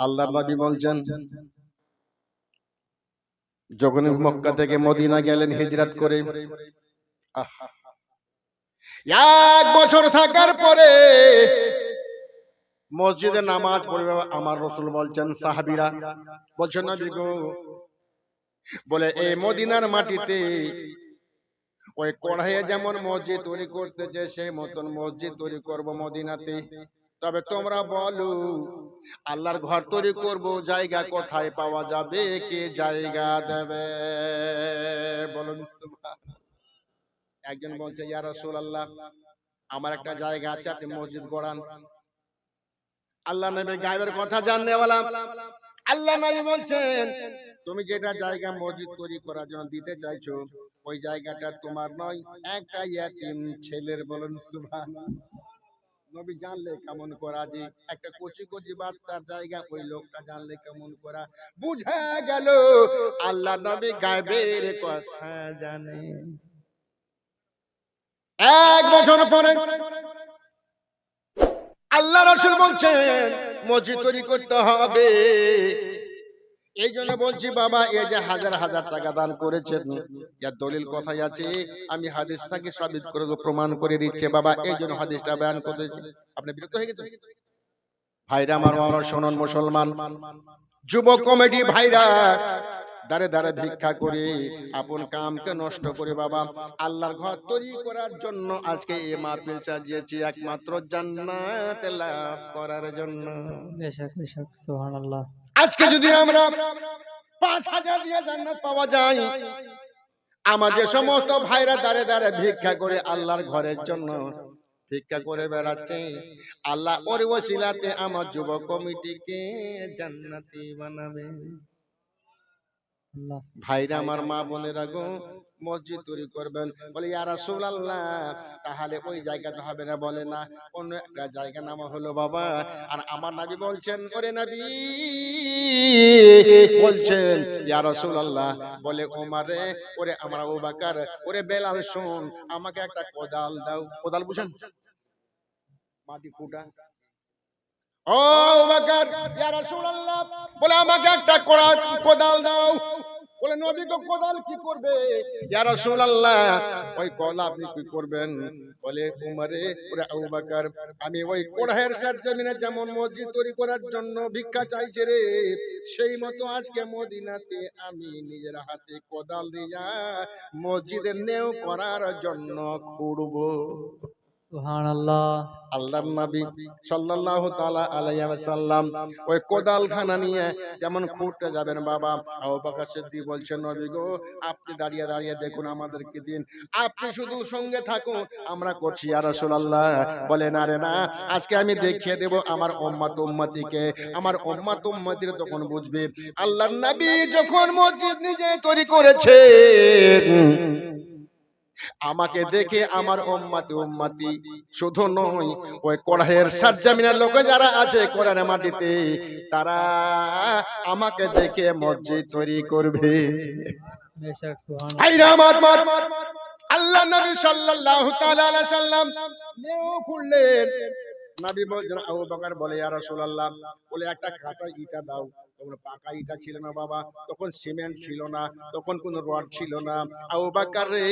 আল্লাহ নবী বলছেন যখন মক্কা থেকে মদিনা গেলেন হিজরাত করে এক বছর থাকার পরে মসজিদে নামাজ পড়বে আমার রসুল বলছেন সাহাবিরা বলছেন নবী গো বলে এই মদিনার মাটিতে ওই কড়াইয়ে যেমন মসজিদ তৈরি করতেছে সেই মতন মসজিদ তৈরি করব মদিনাতে। তবে তোমরা বলো আল্লাহর ঘর তৈরি করব জায়গা কোথায় পাওয়া যাবে কে জায়গা দেবে? বলুন একজন বলছে ইয়া রাসূলুল্লাহ আমার একটা জায়গা আছে আপনি মসজিদ গড়ান। আল্লাহ নবী গায়েবের কথা জাননে वाला আল্লাহ নবী বলছেন তুমি যেটা জায়গা মসজিদ তৈরি করার জন্য দিতে চাইছো ওই জায়গাটা তোমার নয় একটা ইয়াতিম ছেলের বলুন সুবহানাল্লাহ নবী জানলে কেমন করা যে? একটা কচি কচি বাচ্চার জায়গা ওই লোকটা জানলে কেমন করা? বুঝা গেল আল্লাহ নবী গায়েবের কথা জানে। এক বছর পরে আল্লাহ রসুল বলছেন, মসজিদ তৈরি করতে হবে। এই জন্য বলছি, বাবা, এই যে হাজার হাজার টাকা দান করেছেন, এর দলিল কথাই আছে, আমি হাদিসটাকে সাবিত করে প্রমাণ করে দিচ্ছে, বাবা, এই জন্য হাদিসটা বয়ান করেছি। আপনি বিরক্ত হয়ে গেছেন? ভাইরা আমার মামা শোনন মুসলমান যুব কমিটি ভাইরা দাঁড়ে দাঁড়ে ভিক্ষা করে আপন কামকে নষ্ট করে, বাবা, আল্লাহর ঘর তৈরি করার জন্য আজকে এই মাহফিল সাজিয়েছি, একমাত্র জান্নাত লাভ করার জন্য। বেশক বেশক সুহান আল্লাহ আজকে যদি আমরা পাঁচ হাজার দিয়ে জান্নাত পাওয়া যায় আমার যে সমস্ত ভাইরা দাঁড়ে দাঁড়ে ভিক্ষা করে আল্লাহর ঘরের জন্য ভিক্ষা করে বেড়াচ্ছে। আল্লাহ ওর ওসিলাতে আমার যুব কমিটিকে জান্নাতি বানাবে। ভাইরা আমার মা বোনেরা গো মসজিদ তৈরি করবেন। বলে তাহলে ওই জায়গাটা হবে না? বলে না অন্য একটা জায়গা নামা হলো বাবা। আর আমার নাবি বলছেন ওরে নাবি বলছেন ইয়া রাসূলুল্লাহ বলে ওমারে ওরে আমার আবু বকর ওরে বেলাল শোন আমাকে একটা কোদাল দাও। কোদাল বুঝেন? মাটি কুটা ও বকর বলে আমাকে একটা কোদাল দাও। বলে, নবী তো কোদাল কি করবে? ইয়া রাসূলুল্লাহ, ওই কোদাল আপনি কি করবেন? বলে, উমরে, ওরে আমি ওই কোড়াহের সার জমিনে যেমন মসজিদ তৈরি করার জন্য ভিক্ষা চাইছে রে, সেই মতো আজকে মদিনাতে আমি নিজের হাতে কোদাল দিয়া মসজিদের নেও করার জন্য খুঁড়বো ওই কোদাল খানা নিয়ে যেমন যাবেন বাবা বলছেন গো দাঁড়িয়ে দাঁড়িয়ে দেখুন আপনি শুধু সঙ্গে আমরা করছি না আজকে আমি দেখিয়ে দেব আমার উম্মত উম্মতিকে। আমার উম্মত উম্মতির তখন বুঝবে, আল্লাহর নবী যখন মসজিদ নিজে তৈরি করেছে আমাকে দেখে আমার উম্মতি উম্মতি শুধু নয় ওই কোরআনের সারজামিনের লোক যারা আছে কোরআনের মাটিতে তারা আমাকে দেখে মসজিদ তৈরি করবে। আল্লাহ নবী সাল্লাল্লাহু তাআলা আলাইহি সাল্লাম নেও খুললেন। নবী বলছেন আবু বকর বলে ইয়া রাসূলুল্লাহ বলে একটা কাঁচা ইটা দাও। তখন পাকা ইটা ছিল না বাবা তখন সিমেন্ট ছিল না তখন কোন রড ছিল না। আবু বকর রে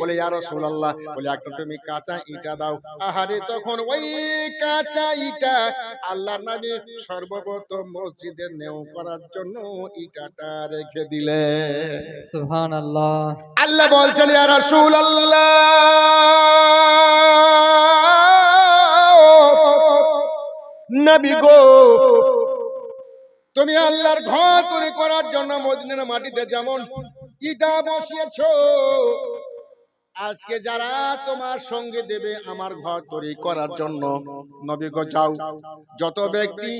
বলে ইয়া রাসূলুল্লাহ বলে একটা তুমি কাঁচা ইটা দাও। আহারে তখন ওই কাঁচা ইটা আল্লাহর নবী সর্বপ্রথম মসজিদের নেও করার জন্য ইটাটা রেখে দিলে। সুহান আল্লাহ আল্লাহ বলছেন ইয়া রাসূলুল্লাহ নবী গো তুমি আল্লাহর ঘর তৈরি করার জন্য মদিনার মাটিতে যেমন ইটা বসিয়েছ, আজকে যারা তোমার সঙ্গে দেবে আমার ঘর তৈরি করার জন্য, নবী গো যাও। যত ব্যক্তি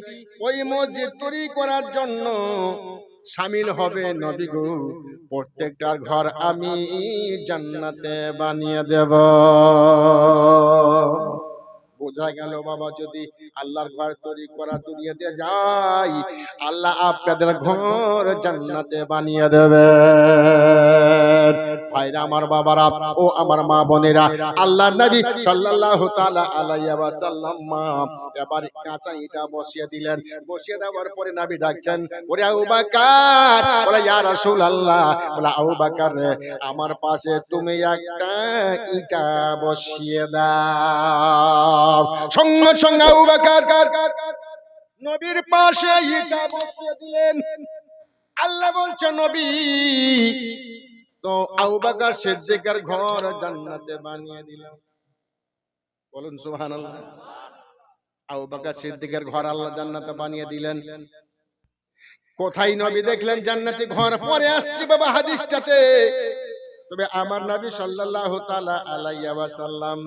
ওই মসজিদ তৈরি করার জন্য সামিল হবে, নবী গো প্রত্যেকটার ঘর আমি জান্নাতে বানিয়ে দেব। বোঝা গেল, বাবা, যদি আল্লাহর ঘর তৈরি করা দুনিয়াতে যাই আল্লাহ আপনাদের ঘর জান্নাতে বানিয়ে দেবে। ভাইরা, আমার বাবারা, ও আমার মা বোনেরা আল্লাহ নবী সাল্লাল্লাহু তাআলা আলাইহি ওয়াসাল্লাম মা, এবার কাঁচা ইটা বসিয়ে দিলেন। বসিয়ে দেওয়ার পরে নবী ডাকছেন, ওরে আবু বকর, বলে, ইয়া রাসূলুল্লাহ বলে, আবু আমার পাশে তুমি একটা ইটা বসিয়ে দাও। সঙ্গে সঙ্গে আবু নবীর পাশে ইটা বসিয়ে দিলেন। আল্লাহ বলছে, নবী তো আবু বকর সিদ্দিকের ঘর জান্নাতে বানিয়ে দিলাম। বলুন, সুবহানাল্লাহ। আবু বকর সিদ্দিকের ঘর আল্লাহ জান্নাতে বানিয়ে দিলেন। কোথায় নবী দেখলেন জান্নাতি ঘর? পরে আসছি বাবা হাদিসটাতে। তবে আমার নবী সাল্লাল্লাহু তাআলা আলাইহি ওয়াসাল্লাম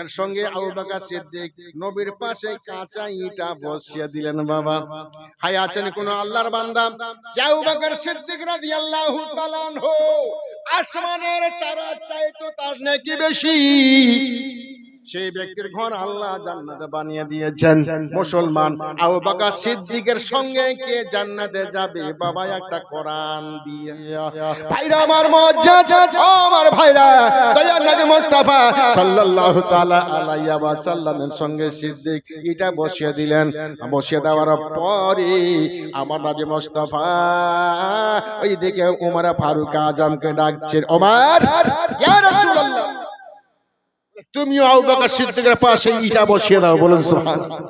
এর সঙ্গে আবু বকর সিদ্দিক নবীর পাশে কাঁচা ইটা বসিয়ে দিলেন, বাবা। হাই আছেন কোন আল্লাহর বান্দা? যে আবু বকর সিদ্দিক রাদিয়াল্লাহু তাআলা আনহু, আসমানের তারা চাইতো তার নাকি বেশি। সেই ব্যক্তির ঘর আল্লাহ জান্নাতে বানিয়ে দিয়েছেন মুসলমান। আবু বকর সিদ্দিকের সঙ্গে কে জান্নাতে যাবে? বাবা একটা কোরআন দিয়ে। ভাইরা আমার মজ্জা আমার ভাইরা দয়ার নবী মুস্তাফা সাল্লাল্লাহু তাআলা আলাইহি ওয়া সাল্লামের সঙ্গে সিদ্দিক এটা বসিয়ে দিলেন। বসিয়ে দেওয়ার পরে আমার নবী মুস্তাফা ওইদিকে উমর ফারুক আজমকে ডাকছেন ওমর ইয়া রাসূলুল্লাহ। তুমিও আবু বকর সিদ্দিকের পাশে ইটা বসিয়ে দাও বলুন সুবহানাল্লাহ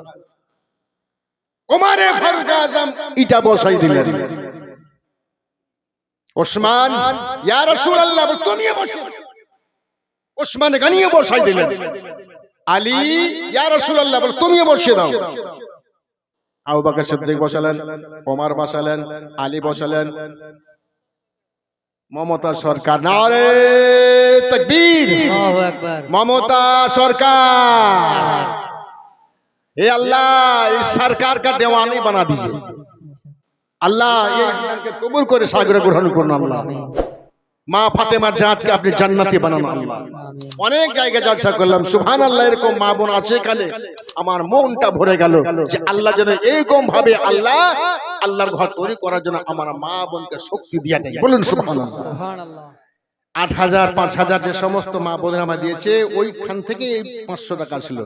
ওমরে ফারুক আজম। ইটা বসাই দিলেন। ওসমান ইয়া রাসূলুল্লাহ তুমিও বসিয়ে ওসমান গানিয়ে বসাই দিলেন। আলী ইয়া রাসূলুল্লাহ বলে তুমিও বসিয়ে দাও। আবু বকর সিদ্দিক বসালেন ওমর বসালেন আলী বসালেন মমতা সরকার। না রে তকবীর। মমতা সরকার। হে আল্লাহ এই সরকার কা দেওয়ানি বানা দিজিয়ে আল্লাহ এই জ্ঞান কে কবুল করে সাগরে গ্রহণ করুন আল্লাহ। আমিন মা ফাতেমার জাতকে আপনি জান্নাতি বানান। আল্লাহ অনেক জায়গায় জলসা করলাম। সুবহান আল্লাহ এরকম মা বোন আছে কালে আমার মনটা ভরে গেল যে আল্লাহ যেন এরকম ভাবে আল্লাহ আল্লাহর ঘর তৈরি করার জন্য আমার মা বোনকে শক্তি দিয়ে দেয়। বলুন সুবহানাল্লাহ। আট হাজার পাঁচ হাজার যে সমস্ত মা বোনেরা আমার দিয়েছে ওইখান থেকে এই পাঁচশো টাকা ছিল।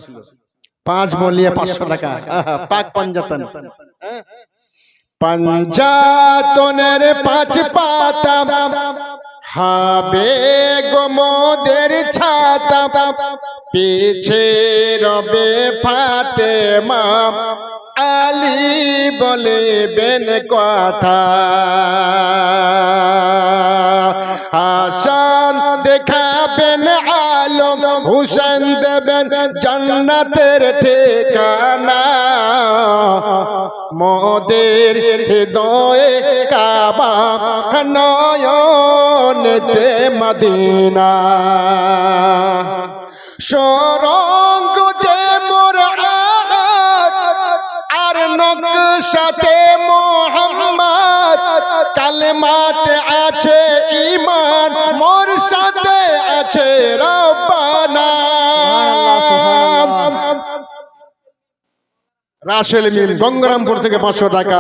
পাঁচ মলিয়ে পাঁচশো টাকা। পাক পাঞ্জাতন? পাঞ্জাতনের পাঁচ পাতা। হবে গোমদের ছাতা পিছে রবে ফাতে মা আলী বলিবেন কথা। হাসান দেখাবেন আলম, হুসেন দেবেন জান্নাতের ঠিকানা। মোদের হৃদয়ে কাবা নয়নেতে মদিনা। সরঙ্গ যে মোর আর নকশাতে মোহাম্মদ, কালেমাতে আছে ইমান মোর সাথে আছে রব্বানা রাসেল মিম গঙ্গারামপুর থেকে পাঁচশো টাকা।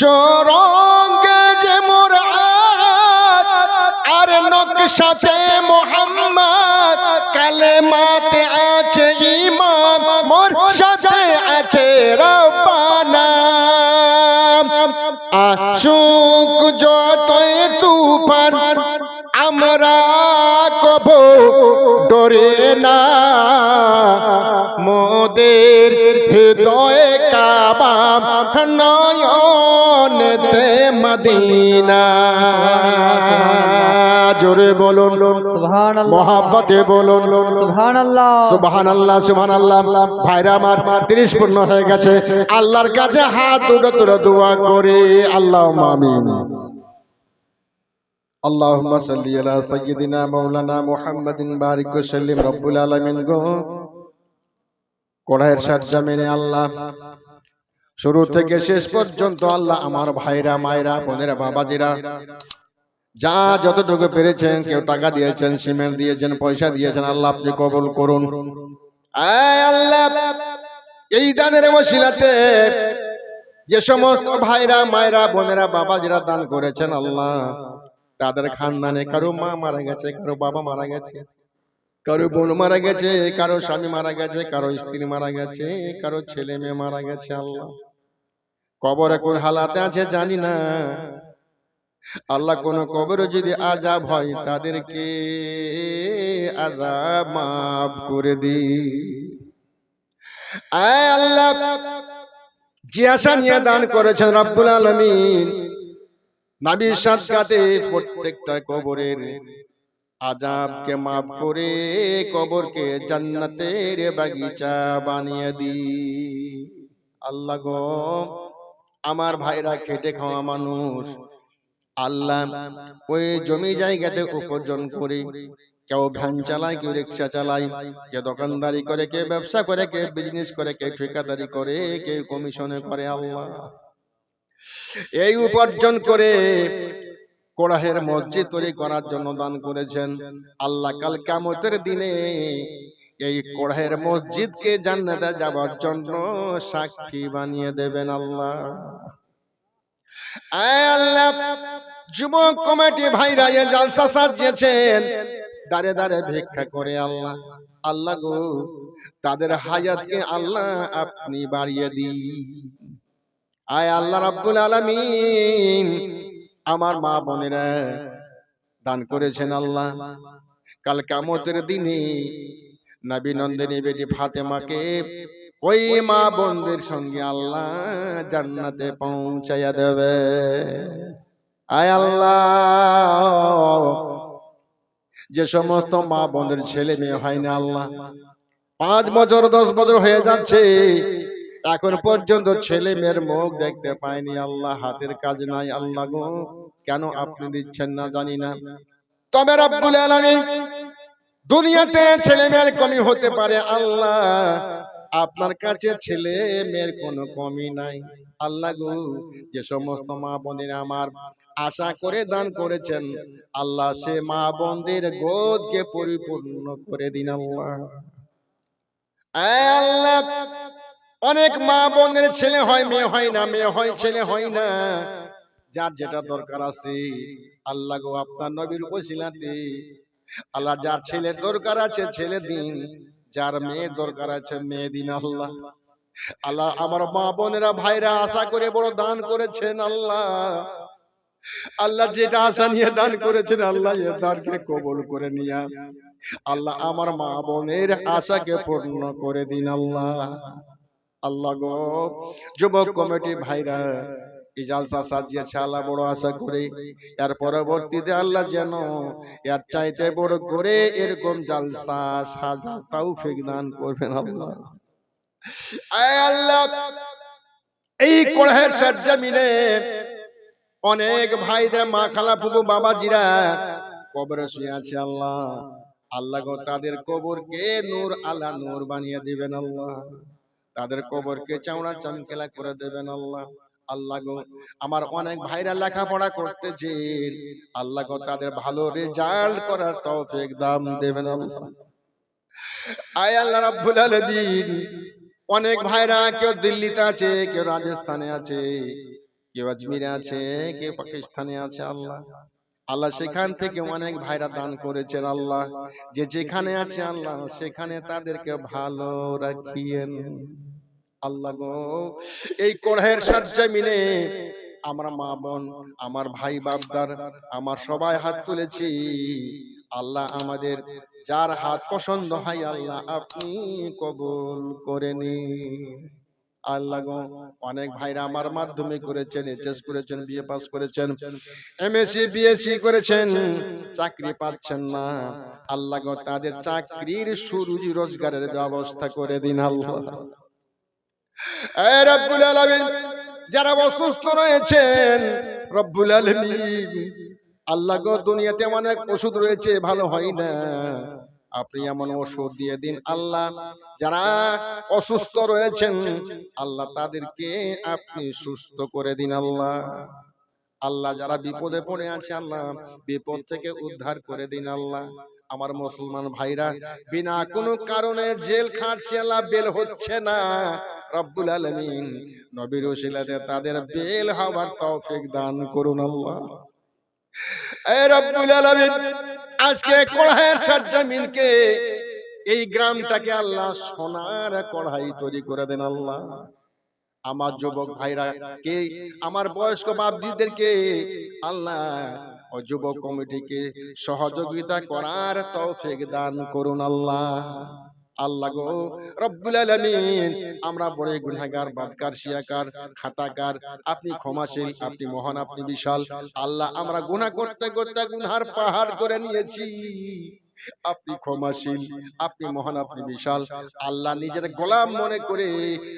সরঙ্গে যে মোর আর নকশাতে মোহাম্মদ, কালেমাতে আছে ইমাম, মোর সাথে আছে রব্বানা। আশুক যতই তুফান, আমরা কব ডরে না। মোদের হৃদয়ে কাবা নয়নেতে মদিনা জোরে বলুন সুবহানাল্লাহ মহাব্বতে বলুন সুবহানাল্লাহ সুবহান আল্লাহ সুবহান আল্লাহ ভাইরা আমার তিরিশ পূর্ণ হয়ে গেছে আল্লাহর কাছে হাত দুটো তুলে দোয়া করে আল্লাহ আমিন اللهم صل على سيدنا مولانا محمد بارك وسلم رب العالمين গো কোরআনের সাজ্জা মেনে আল্লাহ। শুরু থেকে শেষ পর্যন্ত আল্লাহ আমার ভাইরা, মায়েরা, বোনেরা, বাবাজিরা, যা যতটুকু পেরেছেন, কেউ টাকা দিয়েছেন, সিমেন্ট দিয়েছেন, পয়সা দিয়েছেন, আল্লাহ আপনি কবুল করুন। এই দানের মশিলাতে যে সমস্ত ভাইরা, মায়েরা, বোনেরা, বাবাজিরা দান করেছেন আল্লাহ, তাদের খানদানে কারও মা মারা গেছে, কারও বাবা মারা গেছে। কারও বোন মারা গেছে কারও স্বামী মারা গেছে কারও স্ত্রী মারা গেছে কারও ছেলে মেয়ে মারা গেছে আল্লাহ। কবরে কোন হালাতে আছে জানি না। আল্লাহ কোন কবরে যদি আজাব হয় তাদেরকে আজাব মাফ করে দি আয় আল্লাহ যে আশা নিয়ে দান করেছেন রব্বুল আলমিন। নাবির সাদকাতে প্রত্যেকটা কবরের আজাবকে মাফ করে কবরকে জান্নাতের বাগিচা বানিয়ে দি আল্লাহ গো আমার ভাইরা খেটে খাওয়া মানুষ। আল্লাহ ওই জমি জায়গাতে উপার্জন করে। কেউ ভ্যান চালায় কেউ রিক্সা চালায়। কে দোকানদারি করে কে ব্যবসা করে কে বিজনেস করে কে ঠিকাদারি করে কে কমিশনে করে আল্লাহ এই উপার্জন করে কোড়াহের মসজিদ তৈরি করার জন্য দান করেছেন। আল্লাহ কাল কামতের দিনে এই কোড়াহের মসজিদকে জান্নাতে যাওয়ার জন্য সাক্ষী বানিয়ে দেবেন আল্লাহ। আয় আল্লাহ যুবক কমিটি ভাইরা এ জালসা সাজিয়েছেন। দাঁড়ে দাঁড়ে ভিক্ষা করে আল্লাহ। আল্লাহ গো তাদের হায়াতকে আল্লাহ আপনি বাড়িয়ে দিন। আয় আল্লাহ রাব্বুল আলামিন আমার মা বোনেরা দান করেছেন আল্লাহ। কাল কামতের দিনে নবী নন্দিনী বেটি ফাতেমাকে ওই মা বোনদের সঙ্গে আল্লাহ জান্নাতে পৌঁছাইয়া দেবে। আয় আল্লাহ। যে সমস্ত মা বোনের ছেলে মেয়ে হয় না আল্লাহ। পাঁচ বছর দশ বছর হয়ে যাচ্ছে। এখন পর্যন্ত ছেলে মেয়ের মুখ দেখতে পাইনি। আল্লাহ হাতের কাজ নাই। আল্লাহ গো কেন আপনি দিচ্ছেন না জানি না। তবে রব্বুল আলামিন দুনিয়াতে ছেলে মেয়ের কমি হতে পারে। আল্লাহ আপনার কাছে ছেলে মেয়ের কোনো কমি নাই। আল্লাহ গো যে সমস্ত মা বোনের আমার আশা করে দান করেছেন আল্লাহ সে মা বোনদের গোদকে পরিপূর্ণ করে দিন আল্লাহ। আল্লাহ অনেক মা বোনের ছেলে হয় মেয়ে হয় না মেয়ে হয় ছেলে হয় না। যার যেটা দরকার আছে আল্লাহ গো আপনার নবীর ওসিলাতে আল্লাহ যার ছেলে দরকার আছে ছেলে দিন। যার মেয়ের দরকার আছে মেয়ে দিন আল্লাহ। আল্লাহ। আমার মা বোনেরা ভাইরা আশা করে বড় দান করেছেন আল্লাহ। আল্লাহ। যেটা আশা নিয়ে দান করেছেন আল্লাহ এ দানকে কবুল করে নিয়া। আল্লাহ আমার মা বোনের আশাকে পূর্ণ করে দিন আল্লাহ আল্লাহ গো যুবক কমিটি ভাইরা এই জালসা সাজিয়েছে আল্লাহ বড় আশা করে। এর পরবর্তীতে আল্লাহ যেন এর চাইতে বড় করে এরকম জালসা সাজা তৌফিক দান করবেন আল্লাহ। আল্লাহ। এই কোড়হের সজ্জামিনে অনেক ভাইদের মা খালা ফুবু বাবাজিরা কবরে শুয়ে আছে আল্লাহ। আল্লাহ। গো তাদের কবরকে নূর আল্লাহ নূর বানিয়ে দিবেন আল্লাহ। তাদের কবরকে চাওড়া চামকেলা করে দেবেন আল্লাহ। আল্লাহ। গো আমার অনেক ভাইরা লেখাপড়া করতেছে আল্লাহ গো তাদের ভালো রেজাল্ট করার তৌফিক দাম দেবেন আল্লাহ। আয় আল্লাহ রাব্বুল আলামিন। অনেক ভাইরা কেউ দিল্লিতে আছে কেউ রাজস্থানে আছে কেউ আজমিরে আছে কেউ পাকিস্তানে আছে আল্লাহ আল্লাহ সেখান থেকে অনেক ভাইরা দান করেছেন আল্লাহ। যে যেখানে আছে আল্লাহ সেখানে তাদেরকে ভালো রাখিয়েন। আল্লাহ গো এই কোড়হের সার্জা মিলে আমরা মা বোন আমার ভাই বাপদার আমার সবাই হাত তুলেছি। আল্লাহ আমাদের যার হাত পছন্দ হয় আল্লাহ আপনি কবুল করে নিন। আল্লাহ গো, অনেক ভাইরা আমার মাধ্যমে করেছেন এইচএস করেছেন বিএ পাস করেছেন এমএসসি বিএসসি করেছেন, চাকরি পাচ্ছেন না। আল্লাহ গো, তাদের চাকরির সুরুজি রোজগারের ব্যবস্থা করে দিন আল্লাহ। এ রব্বুল আলামিন, যারা অসুস্থ রয়েছেন, রব্বুল আলামিন, আল্লাহ গো, দুনিয়াতে অনেক ওষুধ রয়েছে, ভালো হয় না। আপনি এমন ওষুধ দিয়ে দিন আল্লাহ যারা অসুস্থ রয়েছেন আল্লাহ তাদেরকে আপনি সুস্থ করে দিন আল্লাহ। আল্লাহ। যারা বিপদে পড়ে আছে আল্লাহ বিপদ থেকে উদ্ধার করে দিন আল্লাহ। আমার মুসলমান ভাইরা বিনা কোনো কারণে জেল খাটছে আল্লাহ বেল হচ্ছে না। রব্বুল আলামিন নবীর ওসিলাতে তাদের বেল হওয়ার তৌফিক দান করুন আল্লাহ। এ রব্বুল আলামিন আজকে কড়াইয়ের সরজমিনকে এই গ্রামটাকে আল্লাহ সোনার কড়াই তৈরি করে দেন আল্লাহ। আমার যুবক ভাইরা কে আমার বয়স্ক বাপজিদেরকে আল্লাহ ও যুবক কমিটিকে সহযোগিতা করার তৌফিক দান করুন আল্লাহ। আল্লাহ গো, রব্বুল আলামিন, আমরা বড় গুনাহগার, বাদকার, শিয়াকার, খাতাকার, আপনি ক্ষমাশীল, আপনি মহান, আপনি বিশাল। আল্লাহ, আমরা গুনাহ করতে করতে গুনহার পাহাড় করে নিয়েছি। আপনি ক্ষমাশীল, আপনি মহান, আপনি বিশাল। আল্লাহ নিজের গোলাম মনে করে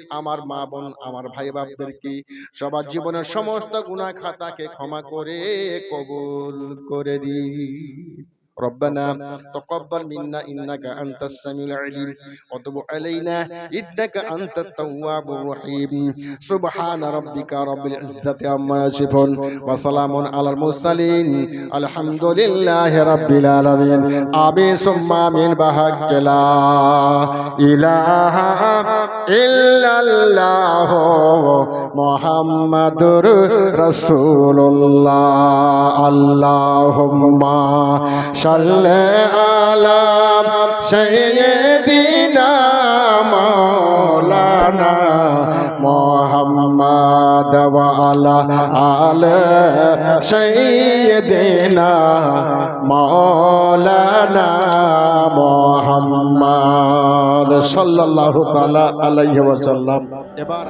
আমার মা বোন, আমার ভাই বাপদেরকে সবার জীবনের সমস্ত গুনাহ খাতাকে ক্ষমা করে কবুল করে দি ربنا تقبل منا انك انت السميع العليم وتب علينا انك انت التواب الرحيم سبحان ربك رب العزه عما يصفون وسلام على المرسلين الحمد لله رب العالمين امين ثم امين بحق لا اله الا الله মোহাম্মদুর রসুল্লাহ আল্লাহ সাল্লে আলা সৈয়দিনা মৌলানা মোহাম্মদ আলা আল সৈয়দিনা মৌলানা মোহাম্মদ সাল্লাল্লাহু তাআলা আলাইহি ওয়াসাল্লাম। এবার